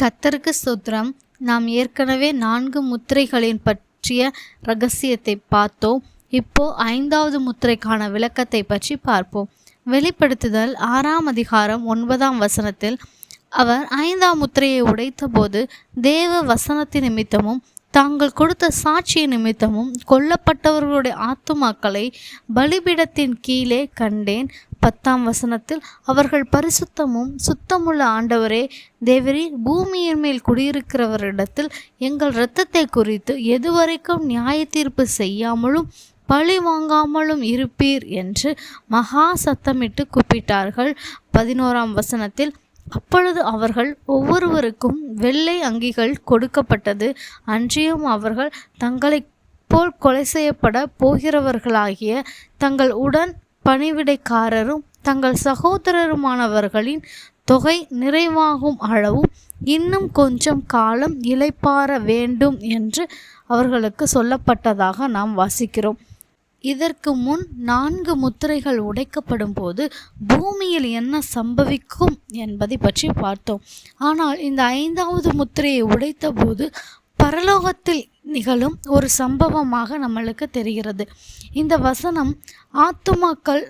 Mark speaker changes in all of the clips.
Speaker 1: கத்தருக்கு சுத்திரம் நாம் ஏற்கனவே நான்கு முத்திரைகளின் பற்றிய ரகசியத்தை பார்த்தோம். இப்போ ஐந்தாவது முத்திரைக்கான விளக்கத்தை பற்றி பார்ப்போம். வெளிப்படுத்துதல் ஆறாம் அதிகாரம் ஒன்பதாம் வசனத்தில் அவர் ஐந்தாம் முத்திரையை உடைத்தபோது தேவ வசனத்தின் நிமித்தமும் தாங்கள் கொடுத்த சாட்சி நிமித்தமும் கொல்லப்பட்டவர்களுடைய ஆத்துமாக்களை பலிபீடத்தின் கீழே கண்டேன். பத்தாம் வசனத்தில் அவர்கள் பரிசுத்தமும் சுத்தமுள்ள ஆண்டவரே தேவரே பூமியின் மேல் குடியிருக்கிறவரிடத்தில் எங்கள் இரத்தத்தை குறித்து எதுவரைக்கும் நியாய தீர்ப்பு செய்யாமலும் பழி வாங்காமலும் இருப்பீர் என்று மகா சத்தமிட்டு கூப்பிட்டார்கள். பதினோராம் வசனத்தில் அப்பொழுது அவர்கள் ஒவ்வொருவருக்கும் வெள்ளை அங்கிகள் கொடுக்கப்பட்டது. அன்றியும் அவர்கள் தங்களை போல் கொலை செய்யப்பட போகிறவர்களாகிய தங்கள் உடன் பணிவிடைக்காரரும் தங்கள் சகோதரருமானவர்களின் தொகை நிறைவாகும் அளவும் இன்னும் கொஞ்சம் காலம் இளைப்பாற வேண்டும் என்று அவர்களுக்கு சொல்லப்பட்டதாக நாம் வாசிக்கிறோம். இதற்கு முன் நான்கு முத்திரைகள் உடைக்கப்படும் போது பூமியில் என்ன சம்பவிக்கும் என்பதை பற்றி பார்த்தோம். ஆனால் இந்த ஐந்தாவது முத்திரையை உடைத்த போது பரலோகத்தில் நிகழும் ஒரு சம்பவமாக நம்மளுக்கு தெரிகிறது. இந்த வசனம் ஆத்துமாக்கள்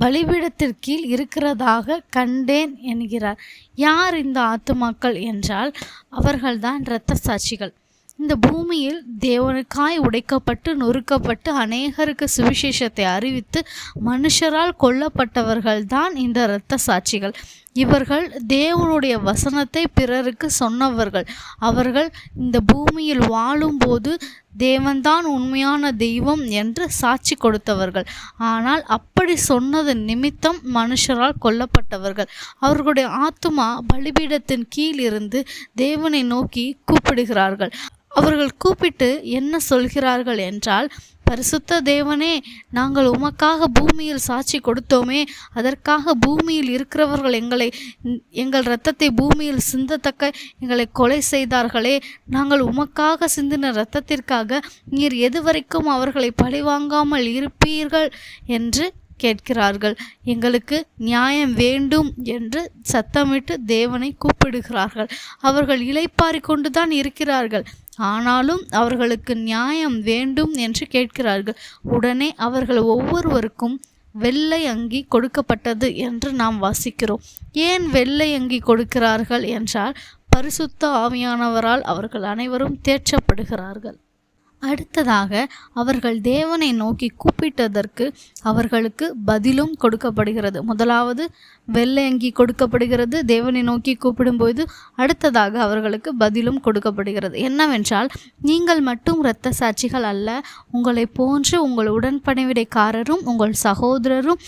Speaker 1: பலிபீடத்திற்கீழ் இருக்கிறதாக கண்டேன் என்கிறார். யார் இந்த ஆத்துமாக்கள் என்றால் அவர்கள்தான் இரத்த சாட்சிகள் இந்த பூமியில் தேவனுக்காய் உடைக்கப்பட்டு நொறுக்கப்பட்டு அநேகருக்கு சுவிசேஷத்தை அறிவித்து மனுஷரால் கொல்லப்பட்டவர்கள்தான் இந்த இரத்த சாட்சிகள். இவர்கள் தேவனுடைய வசனத்தை பிறருக்கு சொன்னவர்கள். அவர்கள் இந்த பூமியில் வாழும்போது தேவன்தான் உண்மையான தெய்வம் என்று சாட்சி கொடுத்தவர்கள். ஆனால் அப்படி சொன்னது நிமித்தம் மனுஷரால் கொல்லப்பட்டவர்கள். அவர்களுடைய ஆத்மா பலிபீடத்தின் கீழ் இருந்து தேவனை நோக்கி கூப்பிடுகிறார்கள். அவர்கள் கூப்பிட்டு என்ன சொல்கிறார்கள் என்றால் பரிசுத்த தேவனே நாங்கள் உமக்காக பூமியில் சாட்சி கொடுத்தோமே அதற்காக பூமியில் இருக்கிறவர்கள் எங்களை எங்கள் இரத்தத்தை பூமியில் சிந்தத்தக்க எங்களை கொலை செய்தார்களே நாங்கள் உமக்காக சிந்தின இரத்தத்திற்காக நீர் எதுவரைக்கும் அவர்களை பழிவாங்காமல் இருப்பீர்கள் என்று கேட்கிறார்கள். எங்களுக்கு நியாயம் வேண்டும் என்று சத்தமிட்டு தேவனை கூப்பிடுகிறார்கள். அவர்கள் இலைப்பாரி கொண்டுதான் இருக்கிறார்கள். ஆனாலும் அவர்களுக்கு நியாயம் வேண்டும் என்று கேட்கிறார்கள். உடனே அவர்கள் ஒவ்வொருவருக்கும் வெள்ளை அங்கி கொடுக்கப்பட்டது என்று நாம் வாசிக்கிறோம். ஏன் வெள்ளை அங்கி கொடுக்கிறார்கள் என்றால் பரிசுத்த ஆவியானவரால் அவர்கள் அனைவரும் தேற்றப்படுகிறார்கள். அடுத்ததாக அவர்கள் தேவனை நோக்கி கூப்பிட்டதற்கு அவர்களுக்கு பதிலும் கொடுக்கப்படுகிறது. முதலாவது வெள்ளை அங்கி கொடுக்கப்படுகிறது. தேவனை நோக்கி கூப்பிடும்போது அடுத்ததாக அவர்களுக்கு பதிலும் கொடுக்கப்படுகிறது. என்னவென்றால் நீங்கள் மட்டும் இரத்த சாட்சிகள் அல்ல உங்களை போன்று உங்கள் உடன்பணிவிடைக்காரரும் உங்கள் சகோதரரும்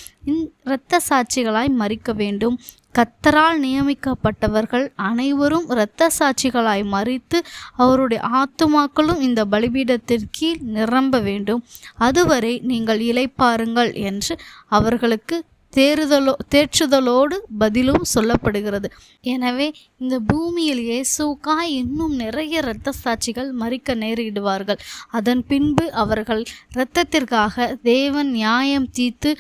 Speaker 1: இரத்த சாட்சிகளாய் மறிக்க வேண்டும். கத்தரால் நியமிக்கப்பட்டவர்கள் அனைவரும் இரத்த சாட்சிகளாய் மறித்து அவருடைய ஆத்துமாக்களும் இந்த பலிபீடத்தின் கீழ் நிரம்ப வேண்டும். அதுவரை நீங்கள் இலைப்பாருங்கள் என்று அவர்களுக்கு தேறுதலோ தேற்றுதலோடு பதிலும் சொல்லப்படுகிறது. எனவே இந்த பூமியில் இயேசுக்காய் இன்னும் நிறைய இரத்த சாட்சிகள் மறிக்க நேரிடுவார்கள். அதன் பின்பு அவர்கள் இரத்தத்திற்காக தேவன் நியாயம் தீர்த்து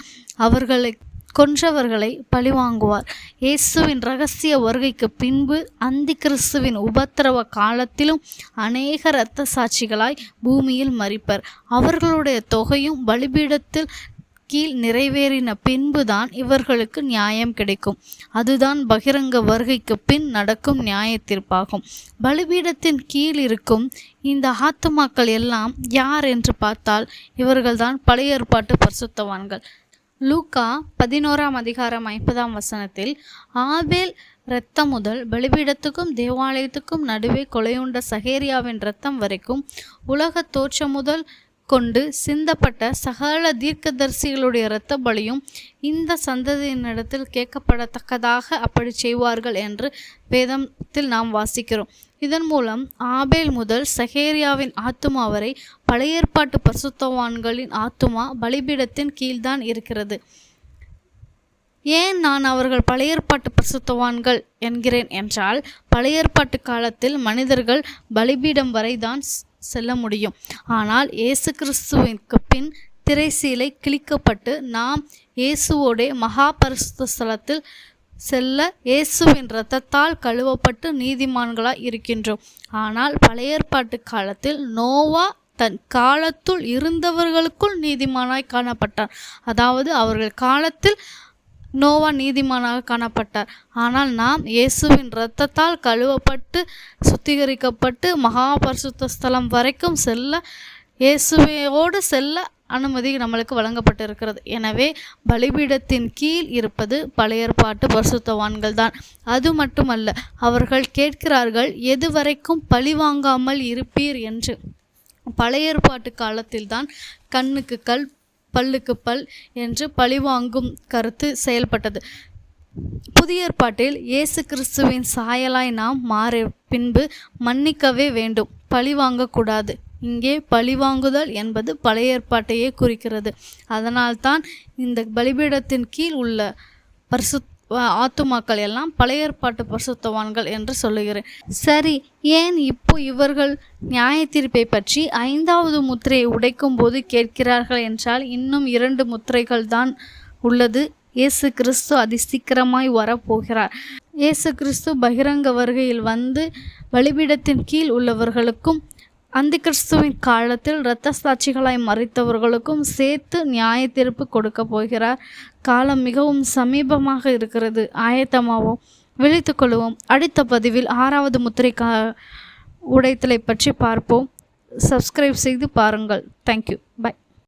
Speaker 1: அவர்களை கொன்றவர்களை பழிவாங்குவார். இயேசுவின் ரகசிய வருகைக்கு பின்பு அந்தி கிறிஸ்துவின் உபத்திரவ காலத்திலும் அநேக இரத்த சாட்சிகளாய் பூமியில் மறிப்பர் அவர்களுடைய தொகையும் பலிபீடத்தில் கீழ் நிறைவேறின பின்புதான் இவர்களுக்கு நியாயம் கிடைக்கும். அதுதான் பகிரங்க வருகைக்கு பின் நடக்கும் நியாய தீர்ப்பாகும் பலிபீடத்தின் கீழ் இருக்கும் இந்த ஆத்துமாக்கள் எல்லாம் யார் என்று பார்த்தால் இவர்கள்தான் பழைய ஏற்பாட்டு பரிசுத்தவான்கள். லூக்கா பதினோராம் அதிகாரம் ஐம்பதாம் வசனத்தில் ஆபேல் இரத்தம் முதல் பலிபீடத்துக்கும் தேவாலயத்துக்கும் நடுவே கொலையுண்ட சகேரியாவின் இரத்தம் வரைக்கும் உலக தோற்றம் முதல் கொண்டு சிந்தப்பட்ட சகல தீர்க்கதரிசிகளுடைய இரத்த பலியும் இந்த சந்ததியினிடத்தில் கேட்கப்படத்தக்கதாக அப்படி செய்வார்கள் என்று வேதத்தில் நாம் வாசிக்கிறோம். இதன் மூலம் ஆபேல் முதல் சஹேரியாவின் ஆத்துமா வரை பழைய ஏற்பாட்டு பரிசுத்தவான்களின் ஆத்துமா பலிபீடத்தின் கீழ்தான் இருக்கிறது. ஏன் நான் அவர்கள் பழைய ஏற்பாட்டு பரிசுத்தவான்கள் என்கிறேன் என்றால் பழைய ஏற்பாட்டு காலத்தில் மனிதர்கள் பலிபீடம் வரை தான் செல்ல முடியும். ஆனால் இயேசு கிறிஸ்துவிற்கு பின் திரைசீலை கிழிக்கப்பட்டு நாம் இயேசுவோடே மகா பரிசுத்த ஸ்தலத்தில் செல்ல இயேசுவின் இரத்தத்தால் கழுவப்பட்டு நீதிமான்களாய் இருக்கின்றோம். ஆனால் பழைய ஏற்பாட்டு காலத்தில் நோவா தன் காலத்துள் இருந்தவர்களுக்குள் நீதிமானாய் காணப்பட்டார். அதாவது அவர்கள் காலத்தில் நோவா நீதிமானாக காணப்பட்டார். ஆனால் நாம் இயேசுவின் இரத்தத்தால் கழுவப்பட்டு சுத்திகரிக்கப்பட்டு மகா பரிசுத்த ஸ்தலம் வரைக்கும் செல்ல இயேசுவையோடு செல்ல அனுமதி நம்மளுக்கு வழங்கப்பட்டிருக்கிறது. எனவே பலிபீடத்தின் கீழ் இருப்பது பழைய ஏற்பாட்டு பரிசுத்தவான்கள் தான். அது மட்டுமல்ல அவர்கள் கேட்கிறார்கள் எதுவரைக்கும் பழி வாங்காமல் இருப்பீர் என்று. பழைய ஏற்பாட்டு காலத்தில்தான் கண்ணுக்கு கல் பல்லுக்கு பல் என்று பழிவாங்கும் கருத்து செயல்பட்டது. புதிய ஏற்பாட்டில் இயேசு கிறிஸ்துவின் சாயலாய் நாம் மாற பின்பு மன்னிக்கவே வேண்டும். பழி வாங்கக்கூடாது. இங்கே பழிவாங்குதல் என்பது பழைய ஏற்பாட்டையே குறிக்கிறது. அதனால்தான் இந்த பலிபீடத்தின் கீழ் உள்ள பரிசு ஆத்துமாக்கள் எல்லாம் பழைய ஏற்பாட்டு பரிசுத்தவான்கள் என்று சொல்லுகிறேன். சரி ஏன் இப்போ இவர்கள் நியாய தீர்ப்பை பற்றி ஐந்தாவது முத்திரையை உடைக்கும் போது கேட்கிறார்கள் என்றால் இன்னும் இரண்டு முத்திரைகள் தான் உள்ளது. இயேசு கிறிஸ்து அதி சீக்கிரமாய் வரப்போகிறார். இயேசு கிறிஸ்து பகிரங்க வருகையில் வந்து பலிபீடத்தின் கீழ் உள்ளவர்களுக்கும் அந்த கிறிஸ்துவின் காலத்தில் இரத்த சாட்சிகளாய் மறைத்தவர்களுக்கும் சேர்த்து நியாய தீர்ப்பு கொடுக்க போகிறார். காலம் மிகவும் சமீபமாக இருக்கிறது. ஆயத்தமாவோம். விழித்து கொள்வோம். அடுத்த பதிவில் ஆறாவது முத்திரை கா உடைத்தலை பற்றி பார்ப்போம். சப்ஸ்கிரைப் செய்து பாருங்கள். Thank you bye